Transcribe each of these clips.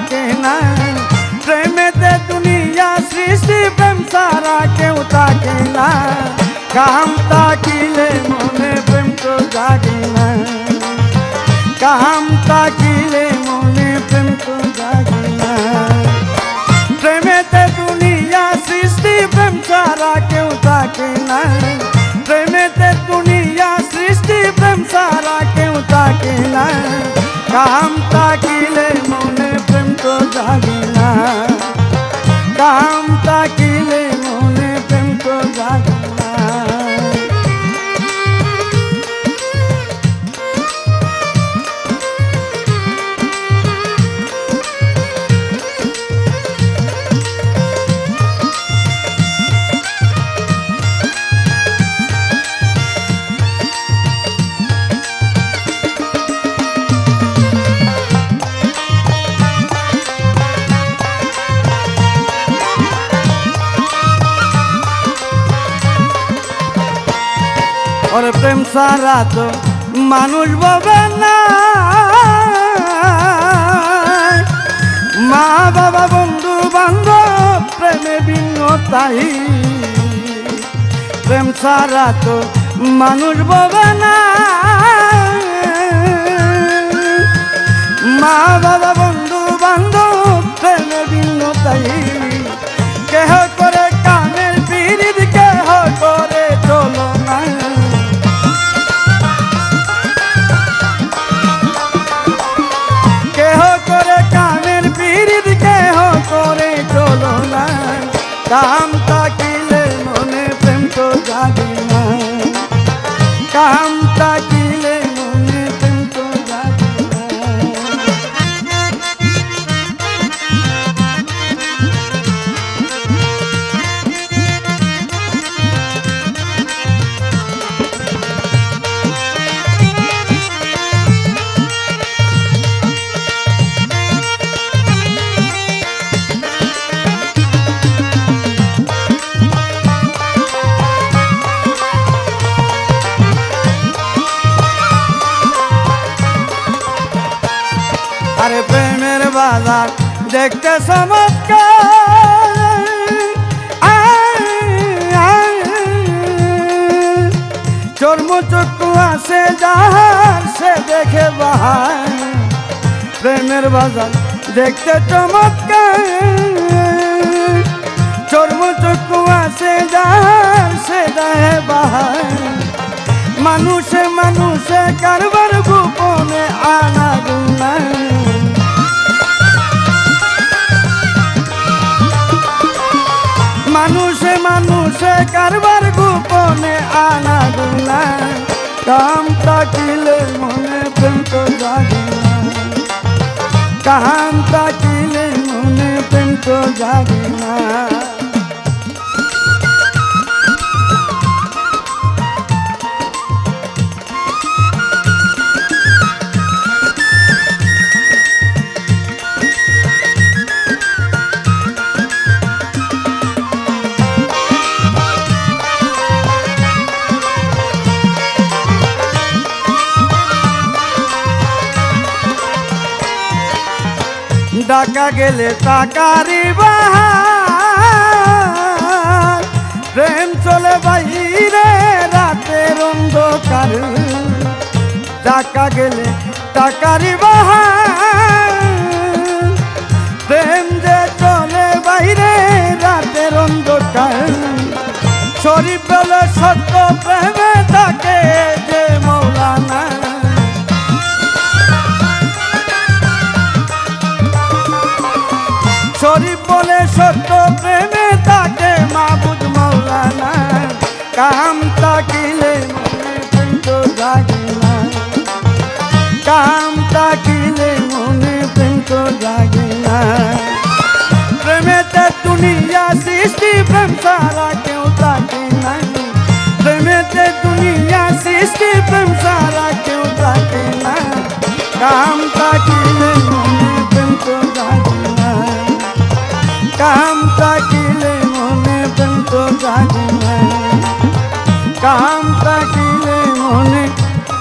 থাকে না প্রেমেতে দুনিয়া সৃষ্টি প্রেম সারা কেউ থাকে না কাম তাকিলে ওরে প্রেম সারা তো মানুষ ববে মা বাবা, বন্ধু বান্ধব, প্রেমে ভিন্ন তাই। প্রেম সারা তো মানুষ ববে না। মা বাবা, বন্ধু তো জাগে দেখতে চমৎকার। আয়, আয়, চর্ম চক্ষু আছে যাহার সে দেখে বাহার। প্রেমের বাজার দেখতে চমৎকার। চর্ম চক্ষু আছে যাহার সে দেখে বাহার। মানুষে মানুষে মানুষে কারবার গোপনে আনা গুনা কাম তাকিলে মনে প্রেম তো জাগে না। কাম তাকিলে মনে প্রেম তো জাগে ডাকা গেলে টাকারি বাহার। প্রেম চলে বাইরে রাতের অন্ধকার। ডাকা গেলে টাকারি বাহার। কাম থাকিলে মনে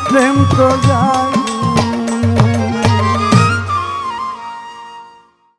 প্রেম তো জাগে